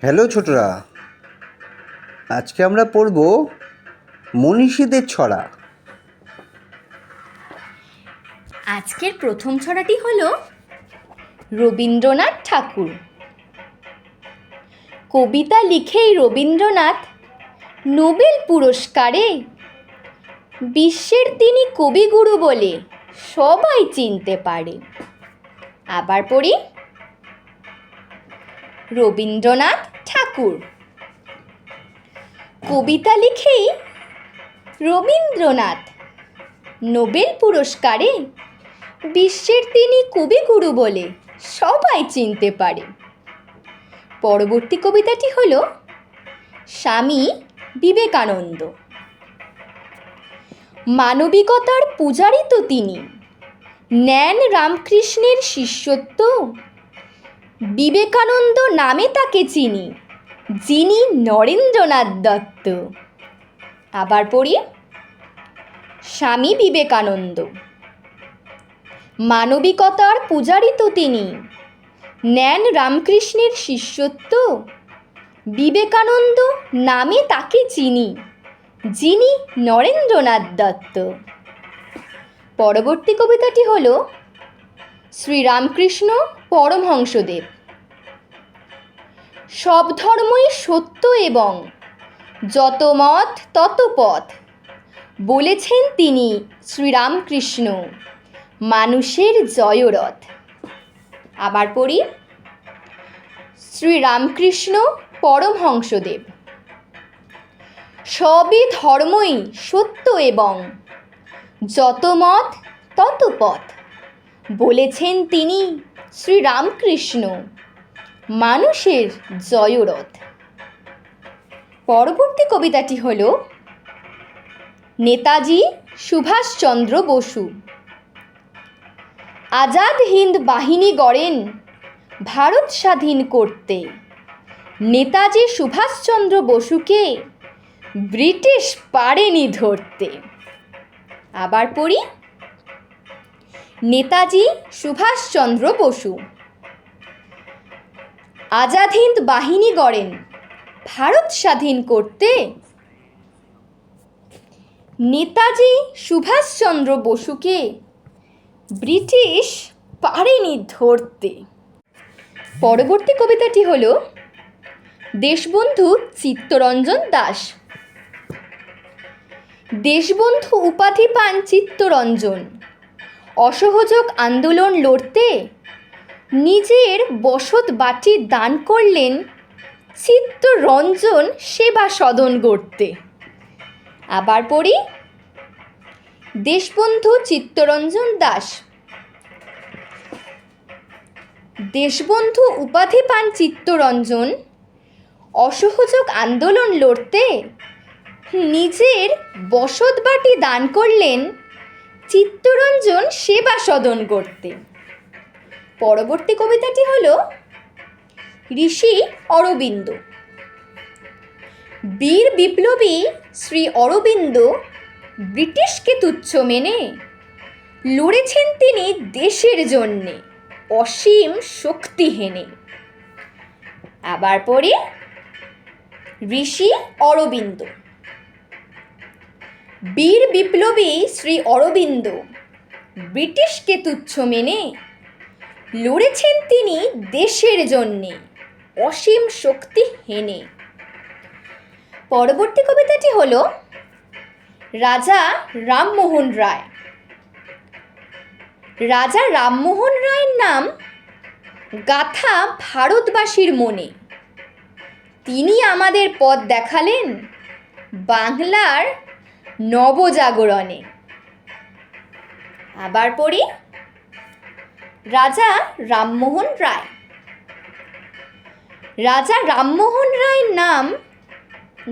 Hello ছোটরা, আজকে আমরা পড়ব মনীষীদের ছড়া। আজকের প্রথম ছড়াটি হল রবীন্দ্রনাথ ঠাকুর। কবিতা লিখেই রবীন্দ্রনাথ নোবেল পুরস্কারে বিশ্বের তিনি কবিগুরু বলে সবাই চিনতে পারে। আবার পড়ি। রবীন্দ্রনাথ ঠাকুর। কবিতা লিখেই রবীন্দ্রনাথ নোবেল পুরস্কারে বিশ্বের তিনি কবিগুরু বলে সবাই চিনতে পারে। পরবর্তী কবিতাটি হল স্বামী বিবেকানন্দ। মানবিকতার পূজারই তো তিনি। ন্যান রামকৃষ্ণের শিষ্যত্ব। বিবেকানন্দ নামে তাকে চিনি। যিনি নরেন্দ্রনাথ দত্ত। আবার পড়ি স্বামী বিবেকানন্দ। মানবিকতার পূজারই তো তিনি। ন্যান রামকৃষ্ণের শিষ্যত্ব, বিবেকানন্দ নামে তাকে চিনি, যিনি নরেন্দ্রনাথ দত্ত। পরবর্তী কবিতাটি হল, শ্রীরামকৃষ্ণ পরমহংসদেব। সব ধর্মই সত্য এবং যত মত, তত পথ। বলেছেন তিনি শ্রীরামকৃষ্ণ, মানুষের জয়রথ। আবার পড়ি, শ্রীরামকৃষ্ণ পরমহংসদেব। সবই ধর্মই সত্য এবং যত মত, তত পথ। বলেছেন তিনি শ্রীরামকৃষ্ণ। মানুষের জয়রথ। পরবর্তী কবিতাটি হল নেতাজি সুভাষচন্দ্র বসু। আজাদ হিন্দ বাহিনী গড়েন ভারত স্বাধীন করতে। নেতাজি সুভাষচন্দ্র বসুকে ব্রিটিশ পারেনি ধরতে। আবার পড়ি, নেতাজি সুভাষচন্দ্র বসু। আজাদ হিন্দ বাহিনী গড়েন। ভারত স্বাধীন করতে নেতাজি সুভাষচন্দ্র বসুকে ব্রিটিশ পারেনি ধরতে। পরবর্তী কবিতাটি হল, দেশবন্ধু চিত্তরঞ্জন দাস। দেশবন্ধু উপাধি পান চিত্তরঞ্জন। অসহযোগ আন্দোলন লড়তে নিজের বসত বাটি দান করলেন চিত্তরঞ্জন সেবা সদন গড়তে। আবার পড়ি, দেশবন্ধু চিত্তরঞ্জন দাস। দেশবন্ধু উপাধি পান চিত্তরঞ্জন, অসহযোগ আন্দোলন লড়তে নিজের বসতবাটি দান করলেন চিত্তরঞ্জন সেবা সদন করতে পরবর্তী কবিতাটি হল ঋষি অরবিন্দ। বীর বিপ্লবী শ্রী অরবিন্দ ব্রিটিশকে তুচ্ছ মেনে লড়েছেন তিনি দেশের জন্যে অসীম শক্তি হেনে আবার পড়ি ঋষি অরবিন্দ। বীর বিপ্লবী শ্রী অরবিন্দ ব্রিটিশকে তুচ্ছ মেনে লড়েছেন তিনি দেশের জন্যে। অসীম শক্তি হেনে। পরবর্তী কবিতাটি হল, রাজা রামমোহন রায়। রাজা রামমোহন রায়ের নাম গাথা ভারতবাসীর মনে। তিনি আমাদের পথ দেখালেন বাংলার নবজাগরণে। আবার পড়ি। রাজা রামমোহন রায়। রাজা রামমোহন রায়ের নাম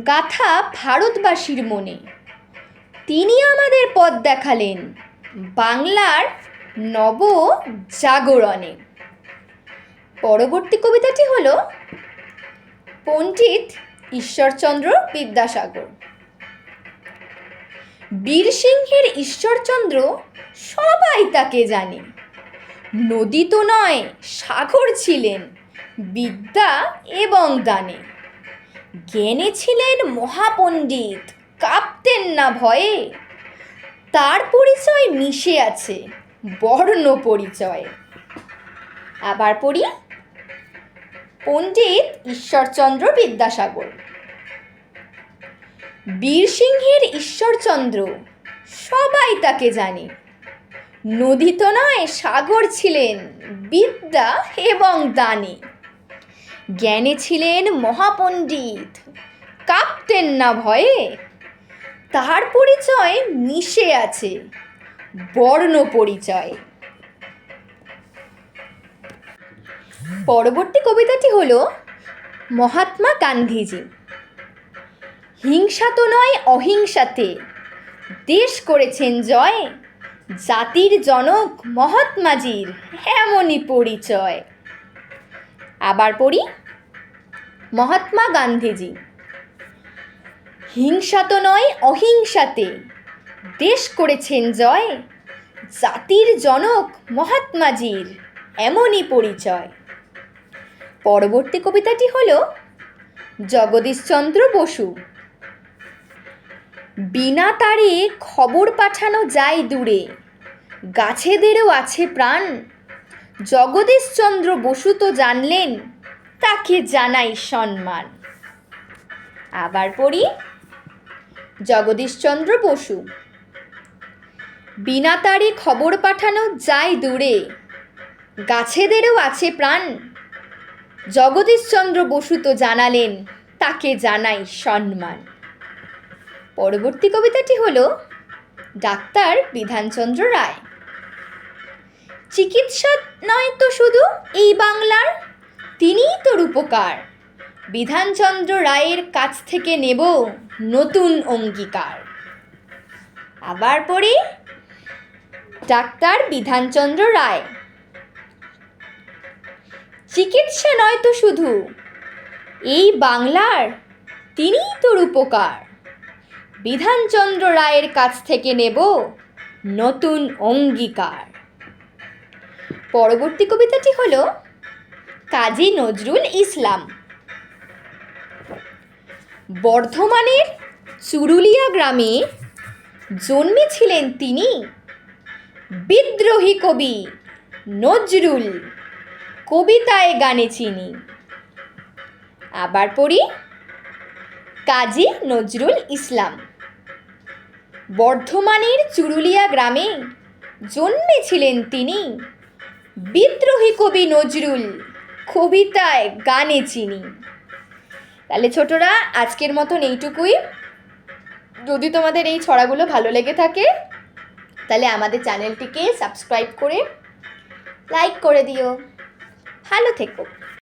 গাথা ভারতবাসীর মনে। তিনি আমাদের পথ দেখালেন বাংলার নব জাগরণে। পরবর্তী কবিতাটি হল পণ্ডিত ঈশ্বরচন্দ্র বিদ্যাসাগর। বীরসিংহের ঈশ্বরচন্দ্র সবাই তাকে জানে। নদী তো নয়, সাগর ছিলেন। বিদ্যা এবং দানে। জ্ঞানে ছিলেন মহাপণ্ডিত, কাঁপতেন না ভয়ে। তার পরিচয় মিশে আছে, বর্ণ পরিচয়। আবার পড়ি। পণ্ডিত ঈশ্বরচন্দ্র বিদ্যাসাগর। বীরসিংহের ঈশ্বরচন্দ্র, সবাই তাকে জানে। নদী তো নয়, সাগর ছিলেন। বিদ্যা এবং দানে। জ্ঞানে ছিলেন মহাপণ্ডিত। কাঁপতেন না ভয়ে। তার পরিচয় মিশে আছে। বর্ণ পরিচয়। পরবর্তী কবিতাটি হলো মহাত্মা গান্ধীজি। হিংসা তো নয়, অহিংসাতে। দেশ করেছেন জয় জাতির জনক মহাত্মাজির এমনই পরিচয়। আবার পড়ি, মহাত্মা গান্ধীজি। হিংসা তো নয়, অহিংসাতে। দেশ করেছেন জয়, জাতির জনক মহাত্মাজির এমনই পরিচয়। পরবর্তী কবিতাটি হল, জগদীশচন্দ্র বসু। বিনা তারে খবর পাঠানো যায় দূরে। গাছেদেরও আছে প্রাণ। জগদীশচন্দ্র বসু তো জানলেন, তাকে জানাই সম্মান। আবার পড়ি। জগদীশচন্দ্র বসু, বিনা তারে খবর পাঠানো যায় দূরে। গাছেদেরও আছে প্রাণ। জগদীশচন্দ্র বসু তো জানালেন, তাকে জানাই সম্মান। পরবর্তী কবিতাটি হল ডাক্তার বিধানচন্দ্র রায়। চিকিৎসা নয় তো শুধু এই বাংলার, তিনিই তো রূপকার। বিধানচন্দ্র রায়ের কাছ থেকে নেব নতুন অঙ্গীকার। আবার পড়ি, ডাক্তার বিধানচন্দ্র রায়। চিকিৎসা নয় তো শুধু এই বাংলার, তিনিই তোর উপকার বিধানচন্দ্র রায়ের কাছ থেকে নেব নতুন অঙ্গীকার। পরবর্তী কবিতাটি হল কাজী নজরুল ইসলাম। বর্ধমানের চুরুলিয়া গ্রামে জন্মেছিলেন তিনি বিদ্রোহী কবি নজরুল। কবিতায় গানে চিনি। আবার পড়ি কাজী নজরুল ইসলাম। বর্ধমানের চুরুলিয়া গ্রামে জন্মেছিলেন তিনি। বিদ্রোহী কবি নজরুল কবিতায় গানে চিনি। তাহলে ছোটরা, আজকের মতন এইটুকুই। যদি তোমাদের এই ছড়াগুলো ভালো লেগে থাকে, তাহলে আমাদের চ্যানেলটিকে সাবস্ক্রাইব করে লাইক করে দিও। ভালো থেকো।